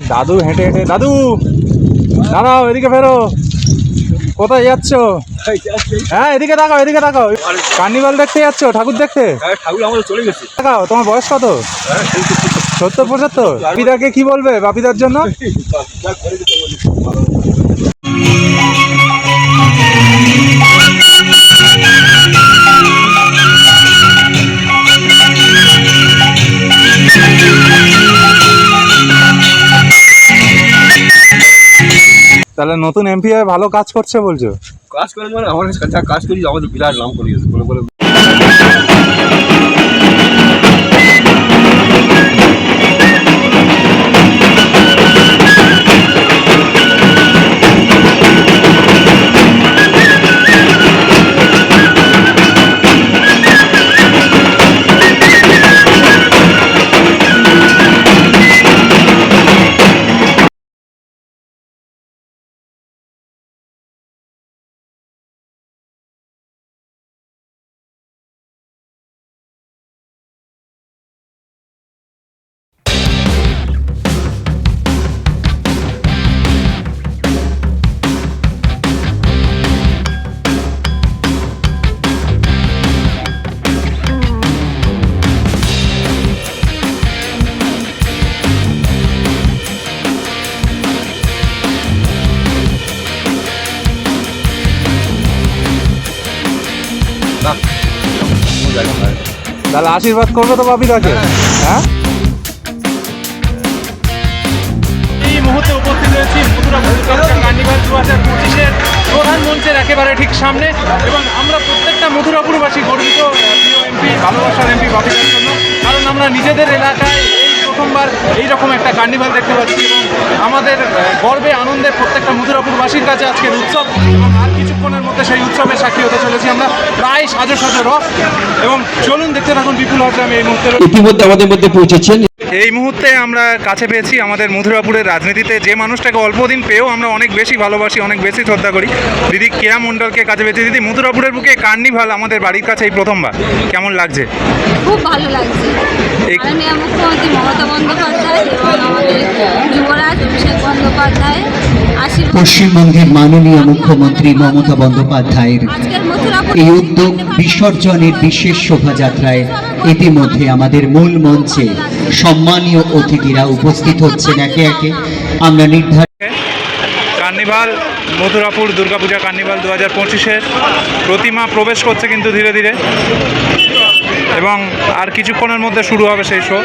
দাদু হেঁটে হেঁটে, দাদু! দাঁড়াও, এদিকে ফেরো। কোথায় যাচ্ছ? হ্যাঁ এদিকে তাকাও এদিকে তাকাও। কার্নিভাল দেখতে যাচ্ছ, ঠাকুর দেখতে? দেখাও তোমার বয়স কত? সত্তর, পঁচাত্তর? বাপিদাকে কি বলবে, বাপিদার জন্য? তাহলে নতুন এমপি ভালো কাজ করছে বলছো? কাজ করে মানে আমার কাজ করি, আমাদের বিরাট নাম করে বলে বলে তাহলে আশীর্বাদ করবে তো বাপি তাকে হ্যাঁ? এই মুহূর্তে উপস্থিত রয়েছি মথুরা মধুকালচার কার্নিভাল দু হাজার পঁচিশের প্রধান মঞ্চের একেবারে ঠিক সামনে এবং আমরা প্রত্যেকটা মথুরাপুরবাসী গর্বিত এমপি ভালোবাসার এমপি বাপিদার জন্য। কারণ আমরা নিজেদের এলাকায় প্রথমবার এই রকম একটা কার্নিভাল দেখতে পাচ্ছি এবং আমাদের গর্বে, আনন্দে প্রত্যেকটা মধুরাপুরবাসীর কাছে আজকের উৎসব এবং আর কিছুক্ষণের মধ্যে সেই উৎসবে সাক্ষী হতে চলেছি আমরা প্রায় সাজো সাজো রথ এবং চলুন দেখতে থাকুন বিপুল আমি এই মুহূর্তে। ইতিমধ্যে আমাদের মধ্যে পৌঁছেছেন এই মুহূর্তে আমরা কাছে পেয়েছি আমাদের মথুরাপুরের রাজনীতিতে। যে মানুষটাকে অল্প দিন পেয়েও আমরা অনেক বেশি ভালোবাসি অনেক বেশি শ্রদ্ধা করি। দিদি কেয়া মণ্ডলকে কাছে পেয়েছি। দিদি মথুরাপুরের বুকে কার্নিভাল আমাদের বাড়ির কাছে এই প্রথমবার। কেমন লাগছে? খুব ভালো লাগছে। মাননীয় মুখ্যমন্ত্রী মমতা বন্দ্যোপাধ্যায় এবং আমাদের যুবরাজ অভিষেক বন্দ্যোপাধ্যায় পশ্চিমবঙ্গের মাননীয় মুখ্যমন্ত্রী মমতা বন্দ্যোপাধ্যায়ের এই উদ্যোগ বিসর্জনের বিশেষ শোভাযাত্রায় ইতিমধ্যে আমাদের মূল মঞ্চে সম্মানীয় অতিথিরা উপস্থিত হচ্ছেন একে একে। আমরা নির্ধারণ কার্নিভাল, মথুরাপুর দুর্গাপূজা কার্নিভাল দু হাজার পঁচিশের প্রতিমা প্রবেশ করছে কিন্তু ধীরে ধীরে। এবং আর কিছুক্ষণের মধ্যে শুরু হবে সেই শো।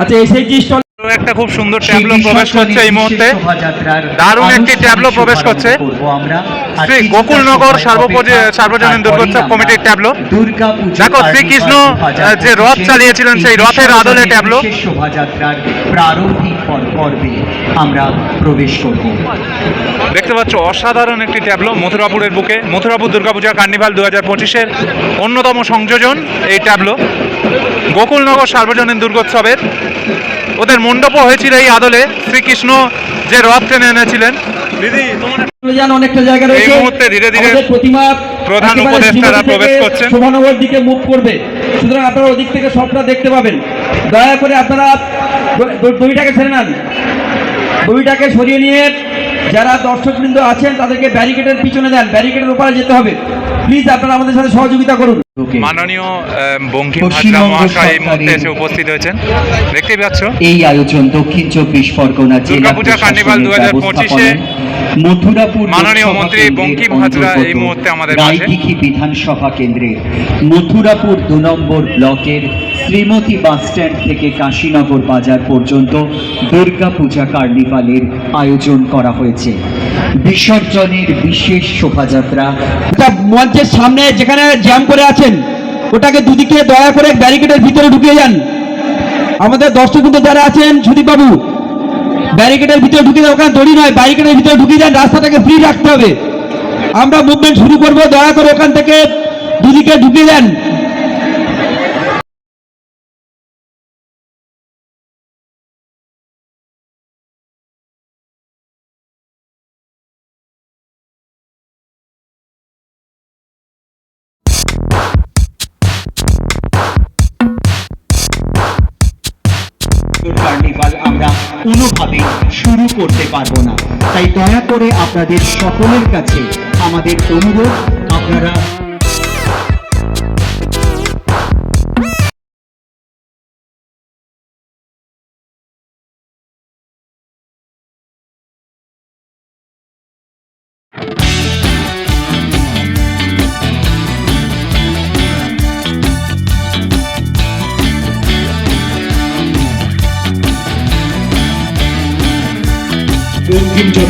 আচ্ছা একটা খুব সুন্দর ট্যাবলো প্রবেশ করছে এই মুহূর্তে দারুণ একটি ট্যাবলো প্রবেশ করছে। শ্রী গোকুলনগর সার্বজনীন দুর্গোৎসব কমিটির ট্যাবলো। দেখো, শ্রীকৃষ্ণ, যে রথ চালিয়েছিলেন, সেই রথের আদলে ট্যাবলো। শোভাযাত্রার প্রারম্ভিক পর্বে আমরা প্রবেশ করব দেখতে পাচ্ছ অসাধারণ একটি ট্যাবলো মথুরাপুরের বুকে। মথুরাপুর দুর্গাপূজা কার্নিভাল দু হাজার পঁচিশের অন্যতম সংযোজন এই ট্যাবলো গোকুলনগর সার্বজনীন দুর্গোৎসবের। ওদের মণ্ডপও হয়েছিল এই আদলে। শ্রীকৃষ্ণ যে রথ টেনে এনেছিলেন। দিদি যান অনেকটা জায়গা এই মুহূর্তে ধীরে ধীরে প্রতিমা প্রধান উপদেষ্টারা প্রবেশ থেকে করছেন। শোভানগর দিকে মুখ করবে। সুতরাং আপনারা ওদিক থেকে সবটা দেখতে পাবেন। দয়া করে আপনারা দড়িটাকে ছেড়ে নেন। দড়িটাকে সরিয়ে নিয়ে যারা দর্শকবৃন্দ আছেন তাদেরকে ব্যারিকেডের পিছনে দেন। ব্যারিকেডের উপরে যেতে হবে। প্লিজ আপনারা আমাদের সাথে সহযোগিতা করুন। মাননীয় বঙ্কিম মহাশয় এই মুহূর্তে সরকারের- এসে উপস্থিত হয়েছেন। দেখতেই পাচ্ছ? এই আয়োজন দক্ষিণ চব্বিশ পরগনা জেলা দুর্গাপূজা কার্নিভাল প্রশাসনের 2025 -এ মথুরাপুর মাননীয় মন্ত্রী বঙ্কিম হাজরা এই মুহূর্তে আমাদের রায়দিঘি বিধানসভা কেন্দ্রের মথুরাপুর দু নম্বর ব্লকের শ্রীমতী বাসস্ট্যান্ড থেকে কাশীনগর বাজার পর্যন্ত দুর্গাপূজা কার্নিভালের আয়োজন করা হয়েছে। বিসর্জনের বিশেষ শোভাযাত্রা। একটা মঞ্চের সামনে যেখানে জ্যাম করে আছেন, ওটাকে দুদিকে দয়া করে ব্যারিকেডের ভিতরে ঢুকিয়ে যান। আমাদের দর্শকবৃন্দ যারা আছেন সুদীপবাবু ব্যারিকেডের ভিতরে ঢুকিয়ে দেন, ওখানে দড়ি নয়, ব্যারিকেডের ভিতরে ঢুকিয়ে যান রাস্তাটাকে ফ্রি রাখতে হবে। আমরা মুভমেন্ট শুরু করব, দয়া করে ওখান থেকে দুদিকে ঢুকিয়ে দেন। কার্নিভাল আমরা কোনোভাবে শুরু করতে পারব না। তাই দয়া করে আপনাদের সকলের কাছে আমাদের অনুরোধ, আপনারা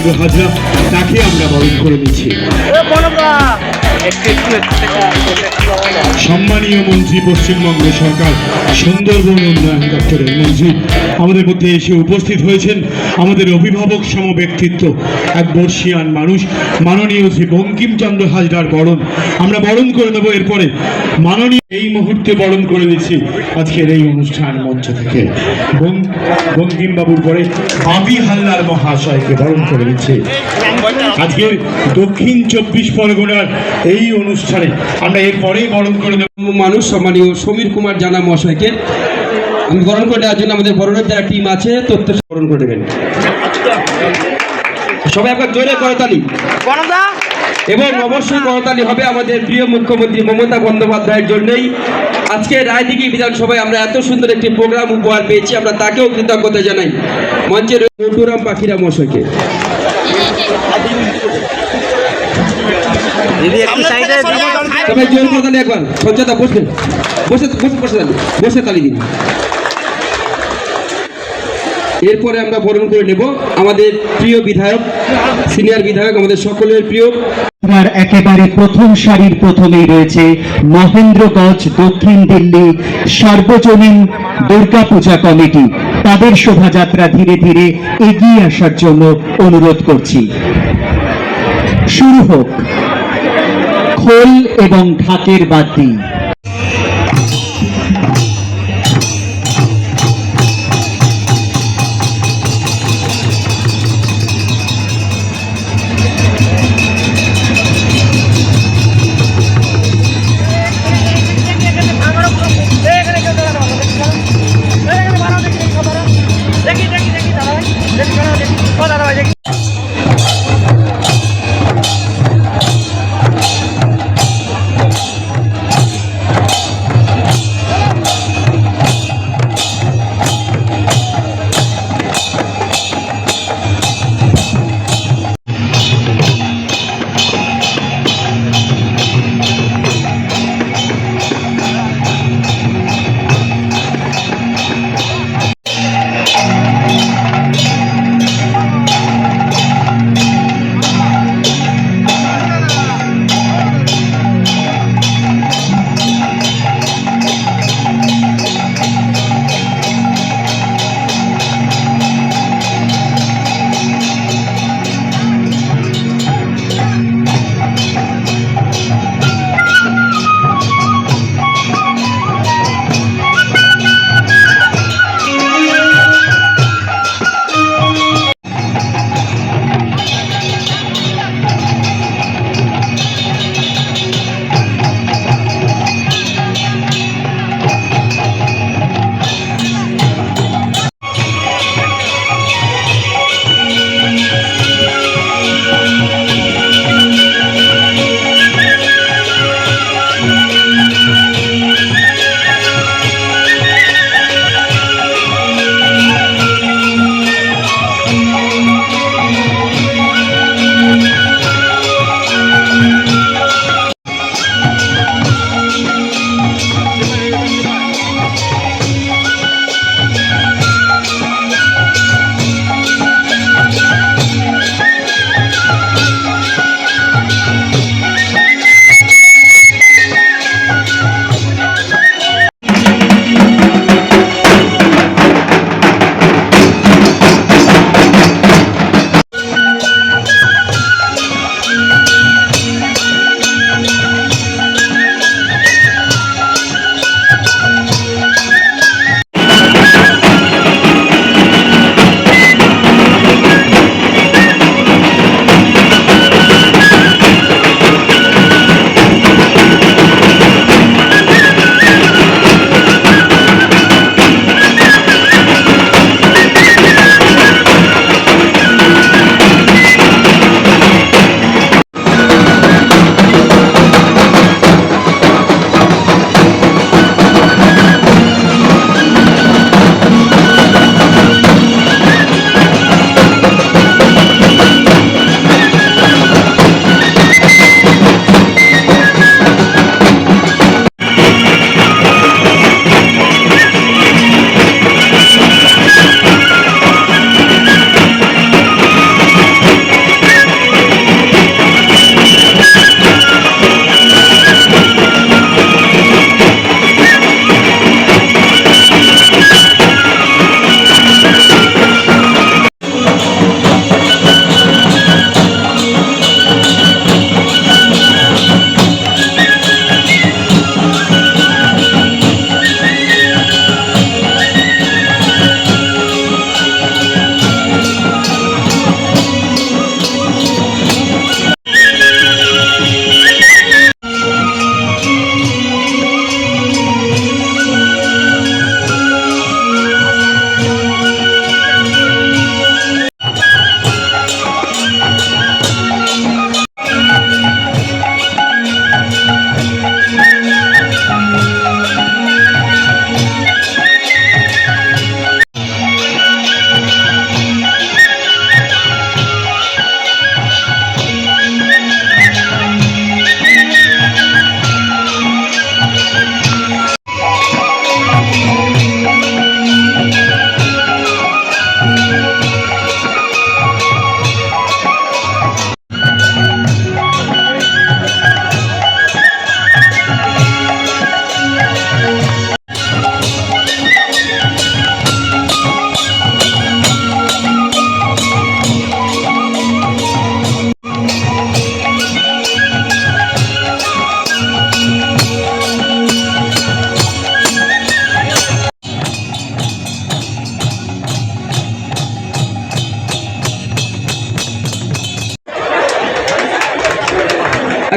বঙ্কিমচন্দ্র হাজরা তাকে আমরা বরণ করে নিচ্ছি। সম্মানীয় মন্ত্রী পশ্চিমবঙ্গ সরকার সুন্দরবন উন্নয়ন দপ্তরের মন্ত্রী আমাদের মধ্যে এসে উপস্থিত হয়েছেন আমাদের অভিভাবক সম ব্যক্তিত্ব এক বর্ষিয়ান মানুষ মাননীয় শ্রী বঙ্কিমচন্দ্র হাজরার বরণ। আমরা বরণ করে দেবো এরপরে। মাননীয় এই মুহূর্তে বরণ করে নিচ্ছি আজকের এই অনুষ্ঠান মঞ্চ থেকে। বঙ্কিমবাবুর পরে আবি হাল্লার মহাশয়কে বরণ করে নিচ্ছে। আজকের দক্ষিণ চব্বিশ পরগনার এই অনুষ্ঠানে আমরা এরপরেই বরণ করে দেব মানুষ সম্মানীয় সমীর কুমার জানা মহাশয়কে। আমি বরণ করে দেওয়ার জন্য আমাদের বরণের যারা টিম আছে তথ্য বরণ করে দেবেন। সবাই একবার জোরে করতালি এবং অবশ্যই করতালি হবে আমাদের প্রিয় মুখ্যমন্ত্রী মমতা বন্দ্যোপাধ্যায়ের জন্যই। আজকে রায়দিঘি বিধানসভায় আমরা এত সুন্দর একটি প্রোগ্রাম উপহার পেয়েছি আমরা তাকেও কৃতজ্ঞতা জানাই। মঞ্চের মন্টুরাম পাখিরা মহাশয়কে। সবাই জোর করে একবার। সঞ্চয়তা বসবেন বসে বসে বসে বসে তালি দিন এরপরে আমরা বরণ করে নেব আমাদের প্রিয় বিধায়ক সিনিয়র বিধায়ক আমাদের সকলের প্রিয়। আপনার একেবারে প্রথম সারির প্রথমেই রয়েছে মহেন্দ্রগঞ্জ দক্ষিণ দিল্লি সর্বজনীন দুর্গাপূজা কমিটি। তাদের শোভাযাত্রা ধীরে ধীরে এগিয়ে আসার জন্য অনুরোধ করছি। শুরু হোক। খোল এবং ঢাকের বাতি।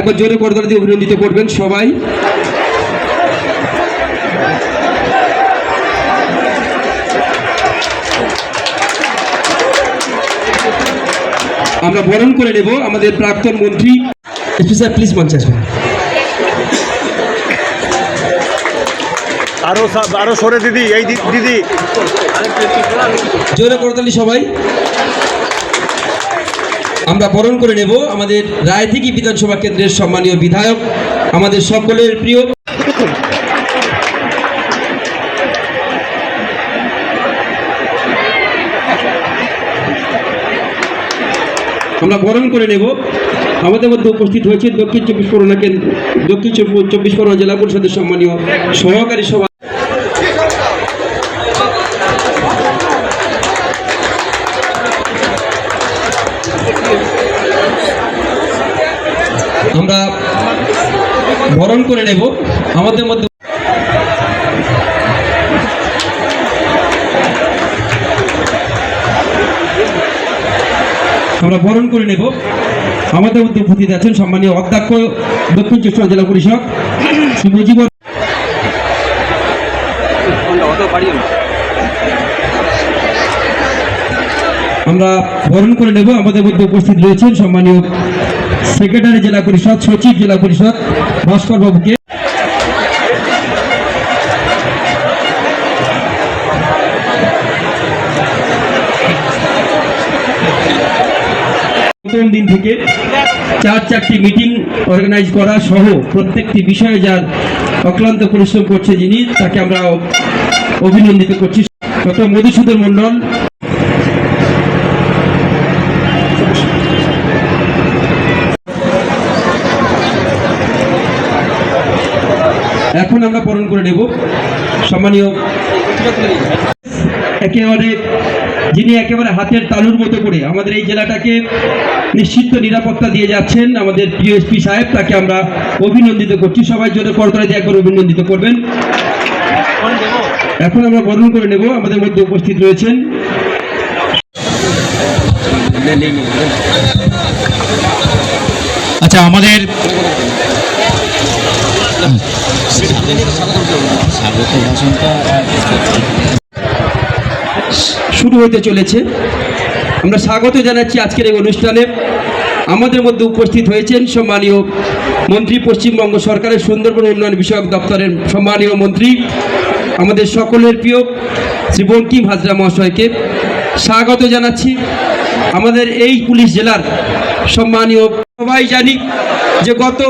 একবার জোরে করতালি দিয়ে অভিনন্দিত করবেন সবাই। আমরা বরণ করে নেব আমাদের প্রাক্তন মন্ত্রী। স্যার প্লিজ মঞ্চে আসবেন আরও আরও সরে দিদি এই দিদি। জোরে করতালি সবাই। আমরা বরণ করে নেব আমাদের রায়দিঘি বিধানসভা কেন্দ্রের সম্মানীয় বিধায়ক, আমাদের সকলের প্রিয়। আমরা বরণ করে নেব। আমাদের মধ্যে উপস্থিত হয়েছে দক্ষিণ চব্বিশ পরগনা কেন্দ্র, দক্ষিণ চব্বিশ- পরগনা জেলা পরিষদের সম্মানীয় সহকারী সভা আমাদের মধ্যে আমরা বরণ করে নেব। আমাদের মধ্যে উপস্থিত আছেন সম্মানীয় অধ্যক্ষ, দক্ষিণ চব্বিশ জেলা পরিষদ, শ্রী আমরা বরণ করে নেব। আমাদের মধ্যে উপস্থিত রয়েছেন সম্মানীয় সেক্রেটারি জেলা পরিষদ, সচিব জেলা পরিষদ, ভাস্কর বাবুকে। প্রথম দিন থেকে চার চারটি মিটিং অর্গানাইজ করা সহ প্রত্যেকটি বিষয়ে যার অক্লান্ত পরিশ্রম করছে যিনি, তাকে আমরা অভিনন্দিত করছি। ডক্টর মধুসূদন মণ্ডল। এখন আমরা বরণ করে নেব। সম্মানীয় একেবারে যিনি একেবারে হাতের তালুর মতো করে আমাদের এই জেলাটাকে নিশ্চিত নিরাপত্তা দিয়ে যাচ্ছেন, আমাদের প্রিয় সাহেব, তাকে আমরা অভিনন্দিত করছি। সবাই জন্য করতলা দিয়ে একবার অভিনন্দিত করবেন। এখন আমরা বরণ করে নেব, আমাদের মধ্যে উপস্থিত রয়েছেন। আচ্ছা আমাদের শুরু হতে চলেছে। আমরা স্বাগত জানাচ্ছি আজকের এই অনুষ্ঠানে। আমাদের মধ্যে উপস্থিত হয়েছেন সম্মানীয় মন্ত্রী, পশ্চিমবঙ্গ সরকারের সুন্দরবন উন্নয়ন বিষয়ক দপ্তরের সম্মানীয় মন্ত্রী, আমাদের সকলের প্রিয় শ্রী বঙ্কিম হাজরা মহাশয়কে স্বাগত জানাচ্ছি। আমাদের এই পুলিশ জেলার সম্মানীয় সবাই জানি যে গত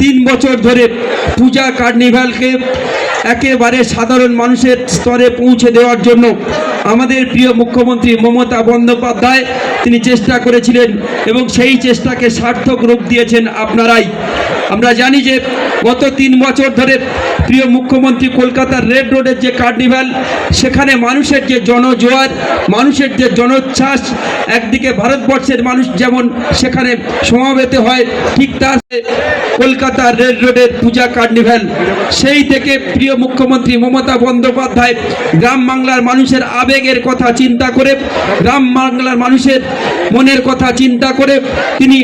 তিন বছর ধরে পূজা কার্নিভালকে একেবারে সাধারণ মানুষের স্তরে পৌঁছে দেওয়ার জন্য আমাদের প্রিয় মুখ্যমন্ত্রী মমতা বন্দ্যোপাধ্যায়, তিনি চেষ্টা করেছিলেন এবং সেই চেষ্টাকে সার্থক রূপ দিয়েছেন আপনারাই। আমরা জানি যে গত তিন বছর ধরে প্রিয় মুখ্যমন্ত্রী কলকাতার রেড রোডের যে কার্নিভাল, সেখানে মানুষের যে জনজোয়ার, মানুষের যে জনোচ্ছ্বাস, একদিকে ভারতবর্ষের মানুষ যেমন সেখানে সমাবেত হয়, ঠিক তার কলকাতার রেড রোডের পূজা কার্নিভ্যাল সেই থেকে প্রিয় মুখ্যমন্ত্রী মমতা বন্দ্যোপাধ্যায় গ্রাম বাংলার মানুষের আবেগের কথা চিন্তা করে, গ্রাম বাংলার মানুষের মনের কথা চিন্তা করে, তিনি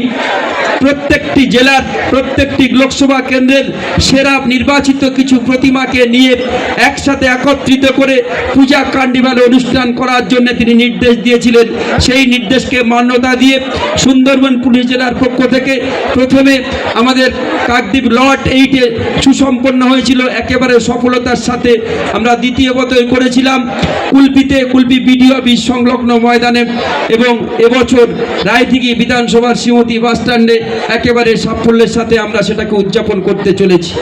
প্রত্যেকটি জেলার, প্রত্যেকটি লোকসভা কেন্দ্রের সেরা নির্বাচিত কিছু প্রতিমাকে নিয়ে একসাথে একত্রিত করে পূজা কার্নিভাল অনুষ্ঠান করার জন্য তিনি নির্দেশ দিয়েছিলেন। সেই নির্দেশকে মান্যতা দিয়ে সুন্দরবন পুলিশ জেলার পক্ষ থেকে প্রথমে আমাদের কাকদ্বীপ লট এইটে সুসম্পন্ন হয়েছিল। একেবারে সফলতার সাথে আমরা দ্বিতীয়বতই করেছিলাম। কুলপিতে কুলপি বিডিও অফিস সংলগ্ন ময়দানে এবং এবছর রায়দিঘি বিধানসভার শ্রীমতী বাসস্ট্যান্ডে একেবারে সাফল্যের সাথে আমরা সেটাকে উদযাপন করতে চলেছি।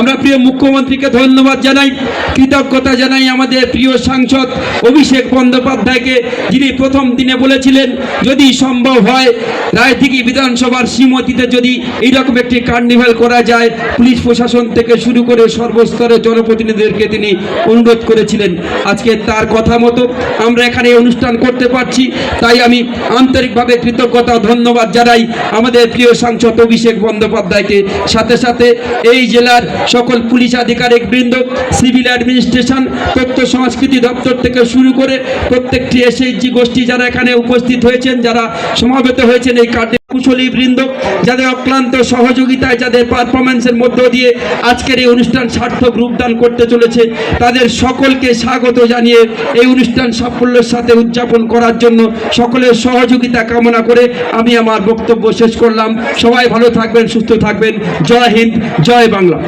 আমরা প্রিয় মুখ্যমন্ত্রীকে ধন্যবাদ জানাই, কৃতজ্ঞতা জানাই আমাদের প্রিয় সাংসদ অভিষেক বন্দ্যোপাধ্যায়কে, যিনি প্রথম দিনে বলেছিলেন, যদি সম্ভব হয়, রায়দিঘি বিধানসভার শ্রীমতীতে যদি এইরকম একটি কার্নিভাল করা যায়, পুলিশ প্রশাসন থেকে শুরু করে সর্বস্তরের জনপ্রতিনিধিদেরকে তিনি অনুরোধ করেছিলেন। আজকে তার কথা মতো আমরা এখানে অনুষ্ঠান করতে পারছি, তাই আমি আন্তরিকভাবে কৃতজ্ঞতা ধন্যবাদ জানাই আমাদের প্রিয় সাংসদ অভিষেক বন্দ্যোপাধ্যায়কে। সাথে সাথে এই জেলার সকল পুলিশ আধিকারিক বৃন্দ, সিভিল অ্যাডমিনিস্ট্রেশন, তথ্য সংস্কৃতি দপ্তর থেকে শুরু করে প্রত্যেকটি এসএইচজি গোষ্ঠী যারা এখানে উপস্থিত হয়েছেন, যারা সমাবেত হয়েছেন এই কার্যে কৌশলী বৃন্দ, যাদের অক্লান্ত সহযোগিতায়, যাদের পারফরমেন্সের মধ্য দিয়ে আজকের এই অনুষ্ঠান সার্থক রূপদান করতে চলেছে, তাদের সকলকে স্বাগত জানিয়ে এই অনুষ্ঠান সাফল্যের সাথে উদযাপন করার জন্য সকলের সহযোগিতা কামনা করে আমি আমার বক্তব্য শেষ করলাম। সবাই ভালো থাকবেন, সুস্থ থাকবেন। জয় হিন্দ, জয় বাংলা।